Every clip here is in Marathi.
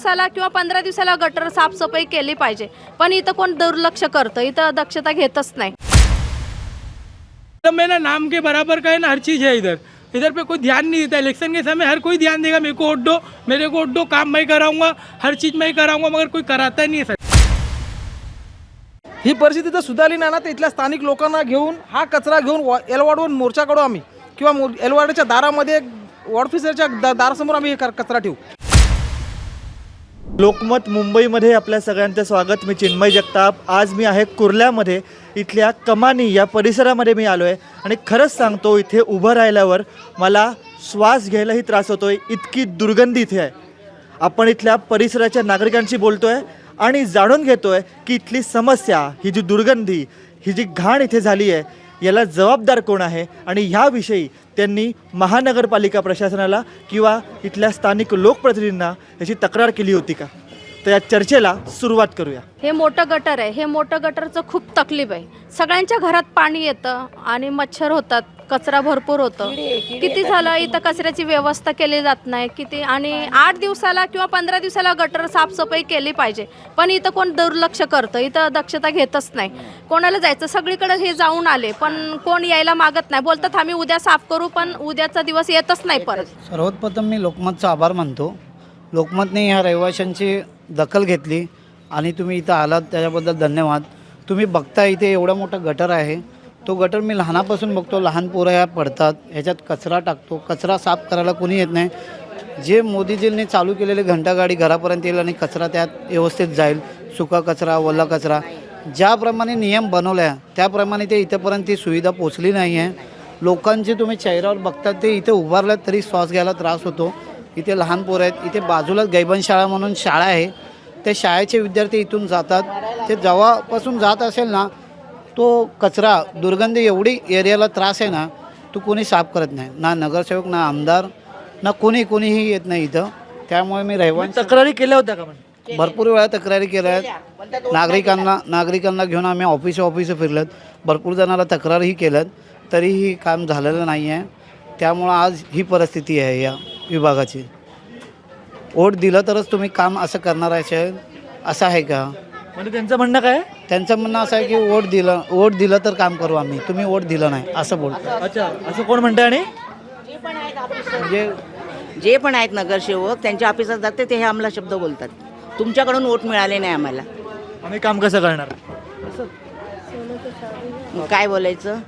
दिवसाला किंवा पंधरा दिवसाला गटर साफसफाई केली पाहिजे. पण इथं कोण दुर्लक्ष करतं? इथं दक्षता घेतच नाही. मैं ना नाम के बराबर का है ना हर चीज़ है इधर। इधर पे कोई ध्यान नहीं देता इलेक्शन के समय हर कोई ध्यान देगा मेरे को वोट दो मेरे को वोट दो काम मैं कराऊंगा हर चीज़ मैं कराऊंगा मगर कोई कराता नहीं है सर। ही परिस्थिती जर सुधारली नाही ना तर इथल्या स्थानिक लोकांना घेऊन हा कचरा घेऊन वा- एलवाडवरून मोर्चा काढू आम्ही किंवा मो- एलवाडच्या दारामध्ये वॉर्ड ऑफिसरच्या दा- दारासमोर आम्ही हे कचरा ठेवू. लोकमत मुंबईमध्ये आपल्या सगळ्यांचं स्वागत. मी चिन्मय जगताप. आज मी आहे कुर्ल्यामध्ये. इथल्या कमानी या परिसरामध्ये मी आलो आहे आणि खरंच सांगतो इथे उभं राहिल्यावर मला श्वास घ्यायलाही त्रास होतो आहे इतकी दुर्गंधी इथे आहे. आपण इथल्या परिसराच्या नागरिकांशी बोलतो आहे आणि जाणून घेतो आहे की इथली समस्या ही जी दुर्गंधी ही जी घाण इथे झाली आहे याला जबाबदार कोण आहे? आणि ह्याविषयी त्यांनी महानगरपालिका प्रशासनाला किंवा इथल्या स्थानिक लोकप्रतिनिधींना याची तक्रार केली होती का? तर या चर्चेला सुरुवात करूया. हे मोठं गटर आहे. हे मोठं गटरचं खूप तकलीफ आहे. सगळ्यांच्या घरात पाणी येतं आणि मच्छर होतात. कचरा भरपूर होतं. किती झालं? इथं कचऱ्याची व्यवस्था केली जात नाही. किती? आणि आठ दिवसाला किंवा पंधरा दिवसाला गटर साफसफाई केली पाहिजे. पण इथं कोण दुर्लक्ष करतं? इथं दक्षता घेतच नाही. कोणाला जायचं? सगळीकडे हे जाऊन आले. पण कोण यायला मागत नाही. बोलतात आम्ही उद्या साफ करू पण उद्याचा दिवस येतच नाही परत. सर्वप्रथम मी लोकमतचा आभार मानतो. लोकमतने ह्या रहिवाशांची दखल घेतली. आणि तुम्ही इथं आलात त्याच्याबद्दल धन्यवाद. तुम्ही बघता इथे एवढा मोठा गटर आहे. तो गटर मी लहानापासून बघतो लहान पोरं ह्या पडतात ह्याच्यात कचरा टाकतो कचरा साफ करायला कोणी येत नाही. जे मोदीजींनी चालू केलेले घंटागाडी घरापर्यंत येईल आणि कचरा त्यात व्यवस्थित जाईल सुका कचरा ओला कचरा ज्याप्रमाणे नियम बनवल्या आहे त्याप्रमाणे ते इथंपर्यंत ती सुविधा पोचली नाही आहे लोकांचे तुम्ही चेहऱ्यावर बघतात ते इथे उभारल्यात तरी श्वास घ्यायला त्रास होतो. इथे लहान पोरं आहेत इथे बाजूलाच गैबन शाळा म्हणून शाळा आहे. त्या शाळेचे विद्यार्थी इथून जातात. ते जेव्हापासून जात असेल ना तो कचरा दुर्गंधी एवढी एरियाला त्रास आहे ना तो कोणी साफ करत नाही. ना नगरसेवक ना आमदार ना कोणी कोणीही येत नाही इथं. त्यामुळे मी रहिवासी तक्रारी केल्या होत्या का म्हणजे? भरपूर वेळा तक्रारी केल्या आहेत. नागरिकांना नागरिकांना घेऊन आम्ही ऑफिस ऑफिस फिरलेत. भरपूर जणांना तक्रारही केल्यात. तरीही काम झालेलं नाही आहे त्यामुळं आज ही परिस्थिती आहे या विभागाची. वोट दिलं तरच तुम्ही काम असं करणार आहे असं आहे का? म्हणजे त्यांचं म्हणणं काय? आहे? त्यांचं म्हणणं असं आहे की वोट दिलं वोट दिलं तर काम करू आम्ही. तुम्ही वोट दिलं नाही असं बोलतो अच्छा असं कोण म्हणतं आणि? म्हणजे जे पण आहेत नगरसेवक त्यांच्या ऑफिसात जाते ते हे आम्हाला शब्द बोलतात. तुमच्याकडून वोट मिळाले नाही आम्हाला. आम्ही काम कसं करणार? मग काय बोलायचं?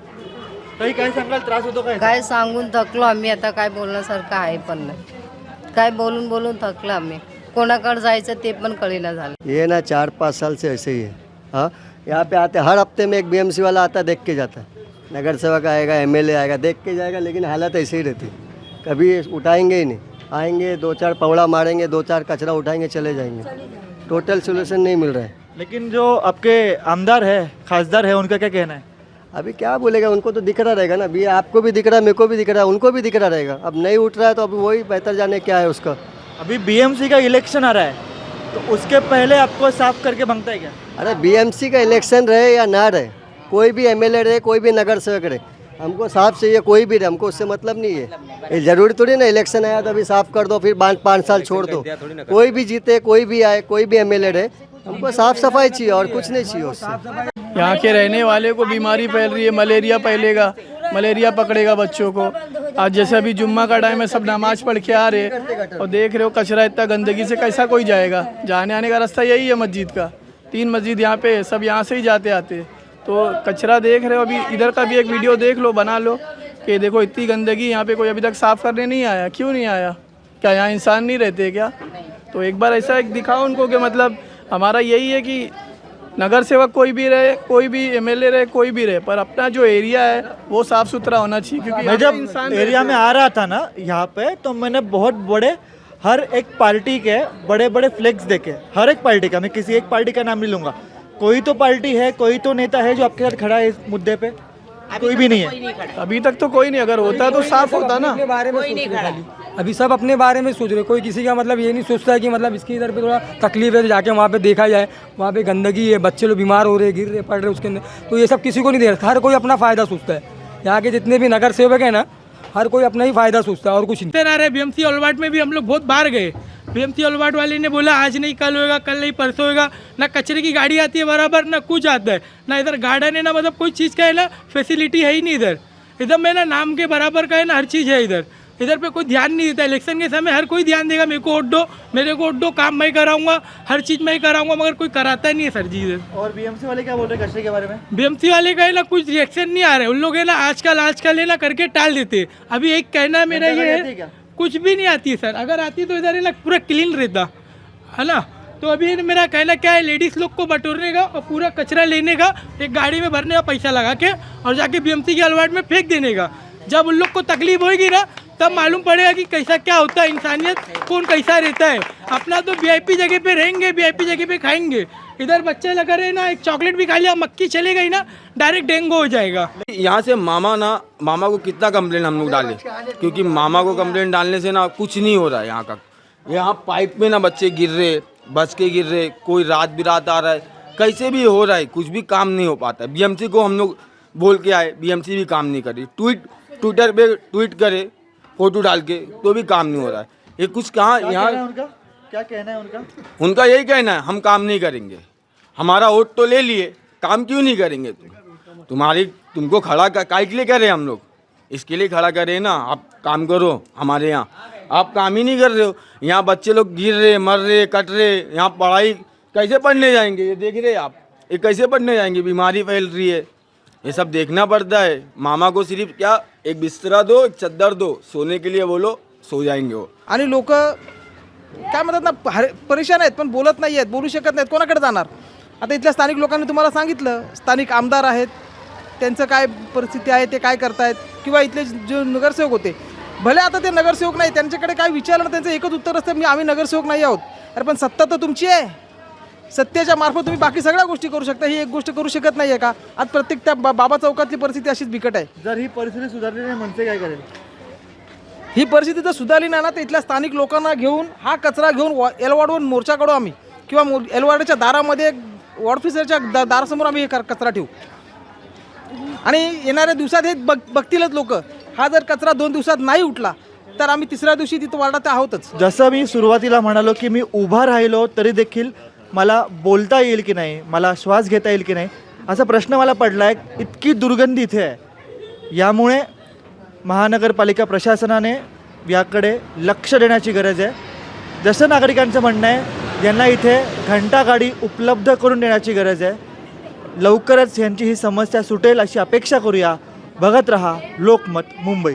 काही काय सांगाल? त्रास होतो काय? काय सांगून थकलो आम्ही आता काय बोलण्यासारखं आहे पण नाही. काय बोलून बोलून थकलो आम्ही. कोणाकडे जायचं ते पण कळेना झालं. ये ना चार पाँच साल से ऐसे ही है। हाँ यहाँ पे आते हर हफ़्ते में एक बीएमसी वाला आता देख के जाता। है नगर सेवक आएगा एमएलए आएगा देख के जाएगा लेकिन हालत ऐसे ही रहती। है कभी उठाएँगे ही नहीं। आएँगे दो चार पवड़ा मारेंगे दो चार कचरा उठाएँगे चले जाएँगे। टोटल सोल्यूशन नहीं मिल रहा है। लेकिन जो आपके आमदार है खासदार है उनका क्या कहना है? अभी क्या बोलेगा उनको तो दिख रहा रहेगा ना। भी आपको भी दिख रहा है मेरे को भी दिख रहा है उनको भी दिख रहा रहेगा। अब नहीं उठ रहा है तो अभी वही बेहतर जाने क्या है उसका। अभी बीएमसी का इलेक्शन आ रहा है तो उसके पहले आपको साफ़ करके माँगता है क्या? अरे बीएमसी का इलेक्शन रहे या ना रहे कोई भी एमएलए रहे कोई भी नगर सेवक रहे हमको साफ़ चाहिए कोई भी रहे हमको उससे मतलब नहीं है। ये ज़रूरी थोड़ी ना इलेक्शन आया तो अभी साफ़ कर दो फिर पाँच पाँच साल छोड़ दो। कोई भी जीते कोई भी आए कोई भी एमएलए रहे हमको साफ़ सफ़ाई चाहिए और कुछ नहीं चाहिए उससे। यहाँ के रहने वाले को बीमारी फैल रही है मलेरिया फैलेगा। मलेरिया पकड़ेगा बच्चों को। आज जैसे अभी जुम्मा का टाइम है, सब नमाज़ पढ़ के आ रहे और देख रहे हो, कचरा इतना गंदगी से कैसा कोई जाएगा? जाने आने का रास्ता यही है मस्जिद का। तीन मस्जिद यहाँ पे सब यहाँ से ही जाते आते। तो कचरा देख रहे हो, अभी इधर का भी एक वीडियो देख लो, बना लो, कि देखो इतनी गंदगी यहाँ पे कोई अभी तक साफ़ करने नहीं आया। क्यों नहीं आया? क्या यहाँ इंसान नहीं रहते क्या? तो एक बार ऐसा एक दिखाओ उनको कि मतलब हमारा यही है कि नगर सेवक कोई भी रहे कोई भी एमएलए रहे कोई भी रहे पर अपना जो एरिया है वो साफ़ सुथरा होना चाहिए क्योंकि मैं जब एरिया में आ रहा था ना यहाँ पे तो मैंने बहुत बड़े हर एक पार्टी के बड़े बड़े फ्लेक्स देखे हर एक पार्टी का मैं किसी एक पार्टी का नाम नहीं लूँगा। कोई तो पार्टी है कोई तो नेता है जो आपके साथ खड़ा है इस मुद्दे पे। कोई भी नहीं है। अभी तक तो कोई नहीं अगर होता तो साफ़ होता ना। बारे में सोच रहे खाली। अभी सब अपने बारे में सोच रहे कोई किसी का मतलब ये नहीं सोचता है कि मतलब इसकी इधर पे थोड़ा तकलीफ़ है तो जाके वहाँ पे देखा जाए। वहाँ पे गंदगी है बच्चे लोग बीमार हो रहे गिर रहे पड़ रहे उसके अंदर। तो ये सब किसी को नहीं दे रहा। हर कोई अपना फ़ायदा सोचता है। यहाँ के जितने भी नगर सेवक हैं ना हर कोई अपना ही फ़ायदा सोचता है और कुछ नहीं। रहे बीएमसी ओलवाट में भी हम लोग बहुत बाहर गए। बीएमसी अलवाट वाले ने बोला आज नहीं कल होएगा कल नहीं परसों होएगा। ना कचरे की गाड़ी आती है बराबर ना कुछ आता है। ना इधर गार्डन है ना मतलब कोई चीज़ का है ना फैसिलिटी है ही नहीं इधर। इधर में ना नाम के बराबर का है ना हर चीज़ है इधर। इधर पे कोई ध्यान नहीं देता। इलेक्शन के समय हर कोई ध्यान देगा मेरे को वोट दो मेरे को वोट दो काम मैं कराऊँगा हर चीज़ मैं कराऊँगा मगर कोई कराता नहीं है सर जी इधर। और बीएमसी वाले क्या बोल रहे हैं कचरे के बारे में? बीएमसी वाले का है ना कुछ रिएक्शन नहीं आ रहा। है उन लोग है ना आजकल आजकल है ना करके टाल देते। अभी एक कहना मेरा ये? है कुछ भी नहीं आती है सर। अगर आती तो इधर पूरा क्लीन रहता। है ना? तो अभी मेरा कहना क्या है लेडीज़ लोग को बटोरने का और पूरा कचरा लेने का, एक गाड़ी में भरने का पैसा लगा के और जाके बीएमसी के अलवाड़ में फेंक देने का। जब उन लोग को तकलीफ़ होगी ना तब मालूम पड़ेगा कि कैसा क्या होता है इंसानियत, कौन कैसा रहता है। अपना तो वीआईपी जगह पे रहेंगे वीआईपी जगह पे खाएँगे। इधर बच्चे लगा रहे ना, एक चॉकलेट भी खा लिया मक्की चले गई ना, डायरेक्ट डेंगू हो जाएगा। यहाँ से मामा ना, मामा को कितना कंप्लेन हम लोग डाले? क्योंकि मामा को कंप्लेन डालने से ना कुछ नहीं हो रहा है यहाँ का। यहाँ पाइप में ना बच्चे गिर रहे बच के गिर रहे, कोई रात बिरात आ रहा है। कैसे भी हो रहा है, कुछ भी काम नहीं हो पाता है। बीएमसी को हम लोग बोल के आए बीएमसी भी काम नहीं करी ट्वीट ट्विटर पे ट्वीट करे फ़ोटो डाल के तो भी काम नहीं हो रहा है। ये कुछ कहाँ है यहाँ उनका? क्या कहना है उनका? उनका यही कहना है हम काम नहीं करेंगे। हमारा वोट तो ले लिए काम क्यों नहीं करेंगे तुम? तुम्हारी तुमको खड़ा काय के लिए करे हम लोग? इसके लिए खड़ा करे ना आप काम करो हमारे यहाँ। आप काम ही नहीं कर रहे हो। यहाँ बच्चे लोग गिर रहे मर रहे कट रहे यहाँ पढ़ाई कैसे पढ़ने जाएँगे? ये देख रहे आप ये कैसे पढ़ने जाएँगे? बीमारी फैल रही है। ये सब देखना पड़ता है। मामा को सिर्फ क्या एक बिस्तरा दो एक चद्दर दो। सोने के लिए बोलो सो जाएंगे वो। आणि लोक काय म्हणतात ना हर परेशान आहेत पण बोलत नाही आहेत बोलू शकत नाहीत कोणाकडे जाणार? आता इथल्या स्थानिक लोकांनी तुम्हाला सांगितलं स्थानिक आमदार आहेत त्यांचं काय परिस्थिती आहे ते काय करतायत किंवा इथले जे नगरसेवक होते भले आता ते नगरसेवक नाही त्यांच्याकडे काय विचारलं ना त्यांचं एकच उत्तर असतं मी आम्ही नगरसेवक नाही आहोत. अरे पण सत्ता तर तुमची आहे. सत्तेच्या मार्फत तुम्ही बाकी सगळ्या गोष्टी करू शकता. ही एक गोष्ट करू शकत नाही आहे का? आज प्रत्येक त्या बा- बाबा चौकातली परिस्थिती अशीच बिकट आहे. जर ही परिस्थिती सुधारली नाही मनसे काय करेल? ही परिस्थिती जर सुधारली नाही ना तर इथल्या स्थानिक लोकांना घेऊन हा कचरा घेऊन वा- एलवाडवरून मोर्चा काढू आम्ही. किंवा मो एलवाडच्या दारामध्ये वॉर्ड ऑफिसरच्या दा दारासमोर आम्ही हे कर- कचरा ठेवू. आणि येणाऱ्या दिवसात हे बघ बघतीलच लोक. हा जर कचरा दोन दिवसात नाही उठला तर आम्ही तिसऱ्या दिवशी तिथं वार्डात आहोतच. जसं मी सुरुवातीला म्हणालो की मी उभा राहिलो तरी देखील मला बोलता येईल की नाही मला श्वास घेता येईल की नाही असा प्रश्न मला पडला आहे इतकी दुर्गंधी इथे आहे. यामुळे महानगरपालिका प्रशासनाने याकडे लक्ष देण्याची गरज आहे. जसं नागरिकांचं म्हणणं आहे यांना इथे घंटागाडी उपलब्ध करून देण्याची गरज आहे. लवकरच यांची ही समस्या सुटेल अशी अपेक्षा करूया. बघत रहा लोकमत मुंबई.